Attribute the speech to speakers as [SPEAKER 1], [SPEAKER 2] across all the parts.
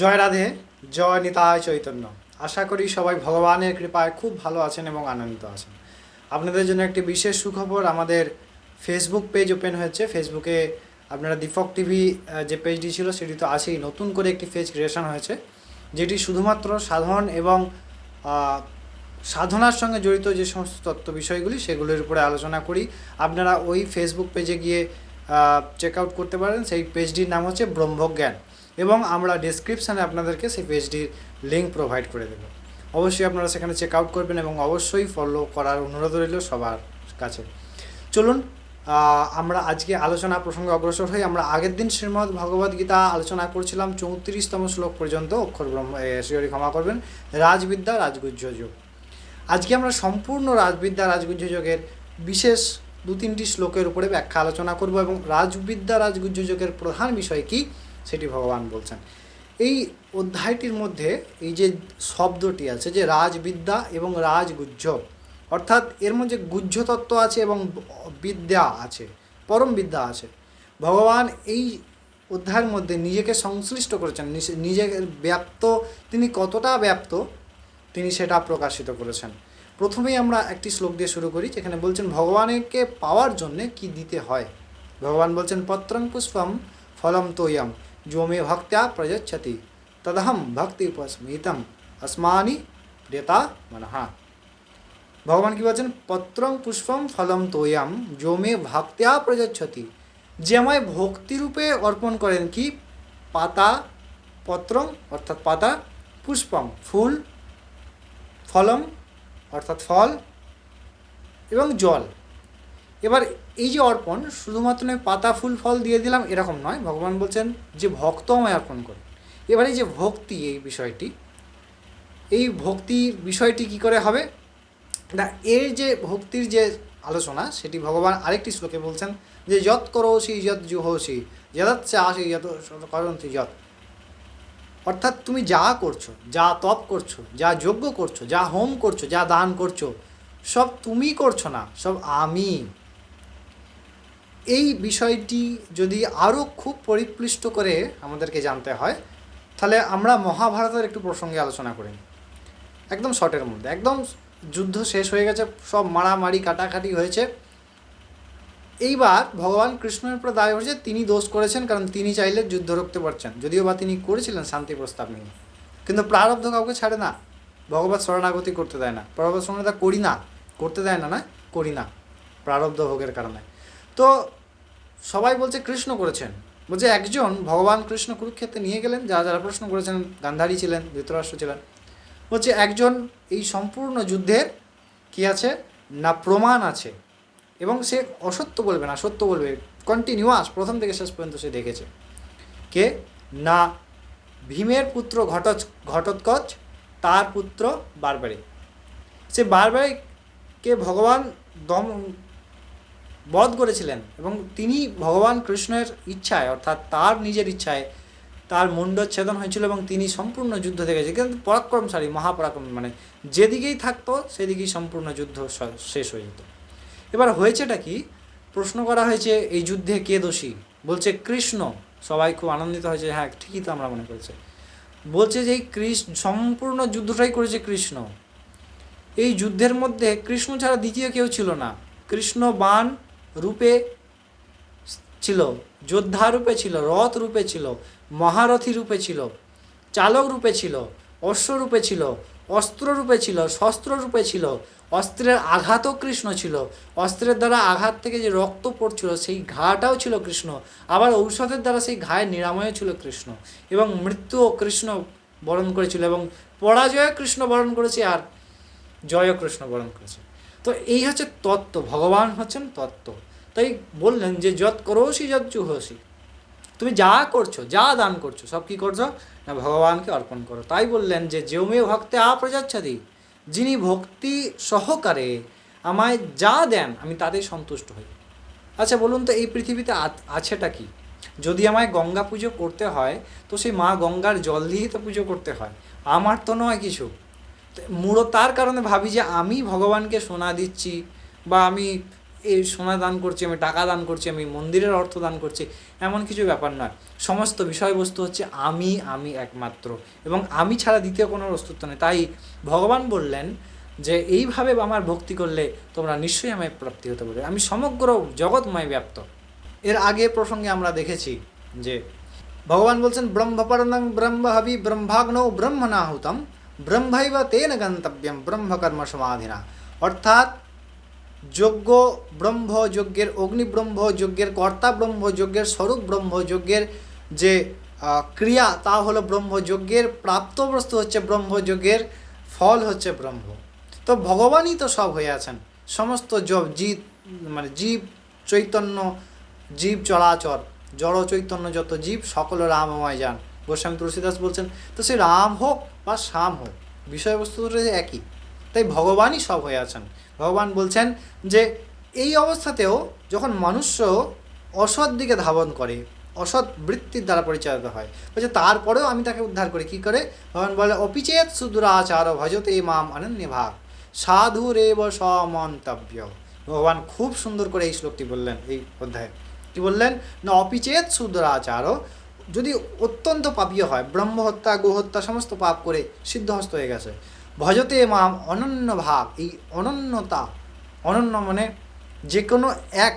[SPEAKER 1] জয় রাধে, জয় নিতায় চৈতন্য। আশা করি সবাই ভগবানের কৃপায় খুব ভালো আছেন এবং আনন্দিত আছেন। আপনাদের জন্য একটি বিশেষ সুখবর, আমাদের ফেসবুক পেজ ওপেন হয়েছে। ফেসবুকে আপনারা দীপক টিভি যে পেজটি ছিল সেটি তো আছেই। নতুন করে একটি পেজ ক্রিয়েশন হয়েছে, যেটি শুধুমাত্র সাধারণ এবং সাধনার সঙ্গে জড়িত যে সমস্ত তত্ত্ব বিষয়গুলি, সেগুলির উপরে আলোচনা করি। আপনারা ওই ফেসবুক পেজে গিয়ে চেক আউট করতে পারেন। সেই পেজটির নাম হচ্ছে ব্রহ্মজ্ঞান। এবং আমরা ডেসক্রিপশানে আপনাদেরকে সেই পেজটির লিঙ্ক প্রোভাইড করে দেবো। অবশ্যই আপনারা সেখানে চেক আউট করবেন এবং অবশ্যই ফলো করার অনুরোধ রইল সবার কাছে। চলুন আমরা আজকে আলোচনা প্রসঙ্গে অগ্রসর হই। আমরা আগের দিন শ্রীমদ্ ভগবদ গীতা আলোচনা করছিলাম, চৌত্রিশতম শ্লোক পর্যন্ত, অক্ষর ব্রহ্ম শ্রীহরি ক্ষমা করবেন। রাজবিদ্যা, রাজগুহ্য যোগ। আজকে আমরা সম্পূর্ণ রাজবিদ্যা, রাজগুহ্য যোগের বিশেষ দু তিনটি শ্লোকের উপরে ব্যাখ্যা আলোচনা করব এবং রাজবিদ্যা, রাজগুহ্য যোগের প্রধান বিষয় কি সেটি ভগবান বলছেন। এই অধ্যায়টির মধ্যে এই যে শব্দটি আছে যে রাজবিদ্যা এবং রাজগুহ্য অর্থাৎ এর মধ্যে গুহ্য তত্ত্ব আছে এবং বিদ্যা আছে, পরম বিদ্যা আছে। ভগবান এই অধ্যায়ের মধ্যে নিজেকে সংশ্লিষ্ট করেছেন নিজের ব্যাপ্ত তিনি কতটা ব্যাপ্ত তিনি সেটা প্রকাশিত করেছেন। প্রথমেই আমরা একটি শ্লোক দিয়ে শুরু করি, যেখানে বলছেন, ভগবানকে পাওয়ার জন্যে কি দিতে হয়? ভগবান বলছেন, পত্রং পুষ্পম ফলম তোয়ম। যো মে ভক্ত্যা প্রযচ্ছতি তদহম ভক্তি উপস্মিতম আসমানি প্রিয়তা মনহা ভগবান কি বলছেন পত্রং পুষ্পম ফলম তোয়াম যো মে ভক্ত্যা প্রযচ্ছতি যে আমায় ভক্তিরূপে অর্পণ করেন কি পাতা পত্রং অর্থাৎ পাতা পুষ্পম ফুল ফলম অর্থাৎ ফল এবং জল এবার এই যে অর্পণ, শুধুমাত্র নয়, পাতা, ফুল, ফল দিয়ে দিলাম, এরকম নয়। ভগবান বলছেন যে ভক্ত আমায় অর্পণ করে এবার এই যে ভক্তি, এই বিষয়টি, এই ভক্তির বিষয়টি কি করে হবে? না, এর যে ভক্তির যে আলোচনা, সেটি ভগবান আরেকটি শ্লোকে বলছেন যে, যৎ করোসি যৎ জুহোসি যদৎ চাষি যত করন্তি, যৎ। অর্থাৎ তুমি যা করছ, যা তপ করছ, যা যজ্ঞ করছ, যা হোম করছ, যা দান করছ, সব তুমি করছ না, সব আমি। এই বিষয়টি যদি আরও খুব পরিক্লিষ্ট করে আমাদেরকে জানতে হয়, তাহলে আমরা মহাভারতের একটু প্রসঙ্গে আলোচনা করি। একদম শর্টের মধ্যে। একদম যুদ্ধ শেষ হয়ে গেছে, সব মারামারি, কাটাকাটি হয়েছে। এইবার ভগবান কৃষ্ণের উপর দায় হয়েছে, তিনি দোষ করেছেন, কারণ তিনি চাইলে যুদ্ধ রুখতে পারছেন। যদিও বা তিনি করেছিলেন শান্তি প্রস্তাব নিয়ে। কিন্তু প্রারব্ধ কাউকে ছাড়ে না। ভগবত শরণাগতি করতে দেয় না। ভগবত শরণাগতি করি না, করতে দেয় না না, করি না। প্রারব্ধ ভোগের কারণে। তো সবাই বলছে কৃষ্ণ করেছেন। বলছে একজন ভগবান কৃষ্ণ কুরুক্ষেত্রে নিয়ে গেলেন, যারা যারা প্রশ্ন করেছেন, গান্ধারী ছিলেন, ধৃতরাষ্ট্র ছিলেন। বলছে একজন এই সম্পূর্ণ যুদ্ধের কি আছে? না প্রমাণ আছে। এবং সে অসত্য বলবে না, সত্য বলবে। কন্টিনিউয়াস প্রথম থেকে শেষ পর্যন্ত সে দেখেছে। কে? না, ভীমের পুত্র ঘটচ ঘটোৎকচ, তার পুত্র বারবারি। সে বারবারিকে ভগবান দম বধ করেছিলেন এবং তিনি ভগবান কৃষ্ণের ইচ্ছায়, অর্থাৎ তার নিজের ইচ্ছায় তার মুন্ডচ্ছেদন হয়েছিল এবং তিনি সম্পূর্ণ যুদ্ধ দেখেছে কিন্তু পরাক্রমশালী মহাপরাক্রম মানে যেদিকেই থাকতো সেদিকেই সম্পূর্ণ যুদ্ধ শেষ হয়ে যেত। এবার হয়েছেটা কি? প্রশ্ন করা হয়েছে, এই যুদ্ধে কে দোষী? বলছে কৃষ্ণ। সবাই খুব আনন্দিত হয়েছে হ্যাঁ ঠিকই তো আমরা মনে করেছি। বলছে যে এই কৃষ্ণ সম্পূর্ণ যুদ্ধটাই করেছে কৃষ্ণ। এই যুদ্ধের মধ্যে কৃষ্ণ ছাড়া দ্বিতীয় কেউ ছিল না। কৃষ্ণ বাণ রূপে ছিল, যোদ্ধা রূপে ছিল, রথ রূপে ছিল, মহারথী রূপে ছিল, চালক রূপে ছিল, অশ্ব রূপে ছিল, অস্ত্র রূপে ছিল শস্ত্র রূপে ছিল, অস্ত্রের আঘাতও কৃষ্ণ ছিল, অস্ত্রের দ্বারা আঘাত থেকে যে রক্ত পড়ছিল সেই ঘাটাও ছিল কৃষ্ণ, আবার ঔষধের দ্বারা সেই ঘায়ের নিরাময়ও ছিল কৃষ্ণ, এবং মৃত্যুও কৃষ্ণ বরণ করেছিল, এবং পরাজয় কৃষ্ণ বরণ করেছে আর জয় কৃষ্ণ বরণ করেছে। তো এই হচ্ছে তত্ত্ব, ভগবান হচ্ছেন তত্ত্ব। তাই বললেন যে, যত করোসি যত চুহসি তুমি যা করছ, যা দান করছ, সব কি করছ? না, ভগবানকে অর্পণ করো। তাই বললেন যে যেউমে ভক্তে আপ্রজাচ্ছাদি, যিনি ভক্তি সহকারে আমায় যা দেন, আমি তাতেই সন্তুষ্ট হই। আচ্ছা বলুন তো, এই পৃথিবীতে আছেটা কি? যদি আমায় গঙ্গা পুজো করতে হয়, তো সেই মা গঙ্গার জল দিয়েই তো পুজো করতে হয়। আমার তো নয় কিছু। মূলত তার কারণে ভাবি যে, আমি ভগবানকে সোনা দিচ্ছি, বা আমি এই সোনা দান করছি, আমি টাকা দান করছি, আমি মন্দিরের অর্থ দান করছি, এমন কিছু ব্যাপার নয়। সমস্ত বিষয়বস্তু হচ্ছে আমি আমি একমাত্র। এবং আমি ছাড়া দ্বিতীয় কোনো অস্তিত্ব নেই। তাই ভগবান বললেন যে, এইভাবে আমার ভক্তি করলে তোমরা নিশ্চয়ই আমায় প্রাপ্তি হতে পারবে। আমি সমগ্র জগৎময় ব্যাপ্ত। এর আগে প্রসঙ্গে আমরা দেখেছি যে, ভগবান বলছেন, ব্রহ্মপরণং ব্রহ্মহবি ব্রহ্মাগ্নৌ ব্রহ্মনাহুতম ব্রহ্মৈব তেন গন্তব্যম ব্রহ্মকর্ম সমাধিনা। অর্থাৎ যজ্ঞ ব্রহ্ম যজ্ঞের অগ্নি ব্রহ্ম যজ্ঞের কর্তা ব্রহ্ম যজ্ঞের স্বরূপ ব্রহ্ম যজ্ঞের যে ক্রিয়া, তা হলো ব্রহ্ম যজ্ঞের প্রাপ্তবস্তু হচ্ছে ব্রহ্ম যজ্ঞের ফল হচ্ছে ব্রহ্ম। তো ভগবানই তো সব হয়ে আছেন। সমস্ত জীব মানে জীব চৈতন্য, জীব চলাচর জড় চৈতন্য যত জীব, সকল রামময় যান। গোস্বামী তুলসীদাস বলছেন, তো সে রাম হোক বা শ্যাম হোক বিষয়বস্তু একই। তাই ভগবানই সব হয়ে আছেন। ভগবান বলছেন যে, এই অবস্থাতেও যখন মনুষ্য অসৎ দিকে ধাবন করে, অসৎ বৃত্তির দ্বারা পরিচালিত হয়, বলছে তারপরেও আমি তাকে উদ্ধার করি, কি করে? ভগবান বলে, অপিচেত সুদুরাচার ভজতে মাম অনন্য ভাগ সাধুরেব সমন্তব্য। ভগবান খুব সুন্দর করে এই শ্লোকটি বললেন, এই অধ্যায়ে। কি বললেন? না অপিচেত সুদুরাচার, যদি অত্যন্ত পাপীয় হয়, ব্রহ্মহত্যা, গোহত্যা, সমস্ত পাপ করে সিদ্ধহস্ত হয়ে গেছে ভজতে মাম অনন্য ভাব, এই অনন্যতা, অনন্য মানে যে কোনো এক।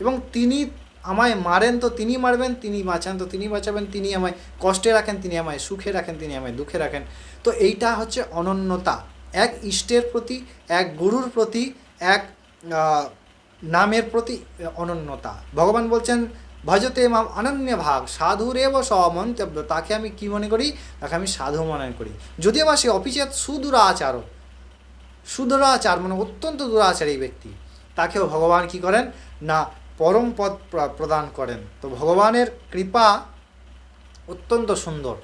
[SPEAKER 1] এবং তিনি আমায় মারেন তো তিনি মারবেন, তিনি বাঁচান তো তিনি বাঁচাবেন, তিনি আমায় কষ্টে রাখেন, তিনি আমায় সুখে রাখেন, তিনি আমায় দুঃখে রাখেন। তো এইটা হচ্ছে অনন্যতা। এক ইষ্টের প্রতি, এক গুরুর প্রতি, এক নামের প্রতি অনন্যতা। ভগবান বলছেন ভজতে মাম অনন্য ভাগ, সাধুরেব সমন্তব্য। তাকে আমি কি মনে করি? তাকে আমি সাধু মনে করি। যদিও বা সে অপিচেত সুদূরাচার সুদূরাচার মানে অত্যন্ত দুরাচারী ব্যক্তি, তাকেও ভগবান কি করেন? না, পরম পদ প্র- প্রদান করেন। তো ভগবানের কৃপা অত্যন্ত সুন্দর।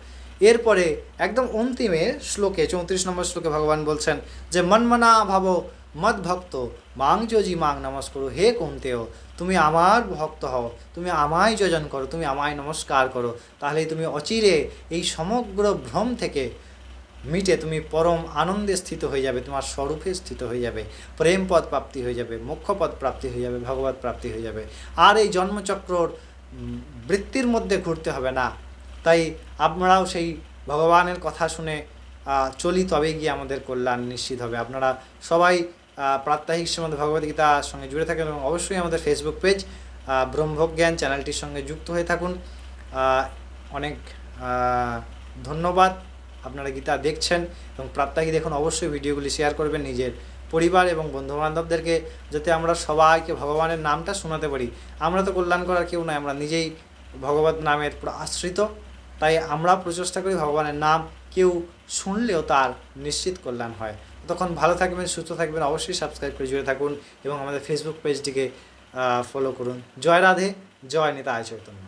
[SPEAKER 1] এরপরে একদম অন্তিমে শ্লোকে, চৌত্রিশ নম্বর শ্লোকে ভগবান বলছেন যে, মনমনা ভাব মদ ভক্ত মাং যোজি মাং নমস্করু, হে কুন্তেও তুমি আমার ভক্ত হও, তুমি আমায় যোজন করো, তুমি আমায় নমস্কার করো। তাহলেই তুমি অচিরে এই সমগ্র ভ্রম থেকে মিটে তুমি পরম আনন্দে স্থিত হয়ে যাবে, তোমার স্বরূপে স্থিত হয়ে যাবে প্রেম পদ প্রাপ্তি হয়ে যাবে, মোক্ষপদ প্রাপ্তি হয়ে যাবে, ভগবত প্রাপ্তি হয়ে যাবে। আর এই জন্মচক্রর বৃত্তির মধ্যে ঘুরতে হবে না। তাই আপনারাও সেই ভগবানের কথা শুনে চলি, তবেই গিয়ে আমাদের কল্যাণ নিশ্চিত হবে। আপনারা সবাই প্রাত্যহিক শ্রীমদ ভগবদ্গীতার সঙ্গে জুড়ে থাকেন এবং অবশ্যই আমাদের ফেসবুক পেজ ব্রহ্মজ্ঞান চ্যানেলটির সঙ্গে যুক্ত হয়ে থাকুন। অনেক ধন্যবাদ আপনারা গীতা দেখছেন এবং প্রাত্যহিক দেখুন, অবশ্যই ভিডিওগুলি শেয়ার করবেন নিজের পরিবার এবং বন্ধুবান্ধবদেরকে যাতে আমরা সবাইকে ভগবানের নামটা শোনাতে পারি। আমরা তো কল্যাণ করার কেউ নয়, আমরা নিজেই ভগবত নামের আশ্রিত। তাই আমরা প্রচেষ্টা করি ভগবানের নাম কেউ শুনলেও তার নিশ্চিত কল্যাণ হয়। তখন ভালো থাকবেন, সুস্থ থাকবেন, অবশ্যই সাবস্ক্রাইব করে জুড়ে থাকুন এবং আমাদের ফেসবুক পেজটিকে ফলো করুন। জয় রাধে, জয় নেতা আয় চৈতন্য।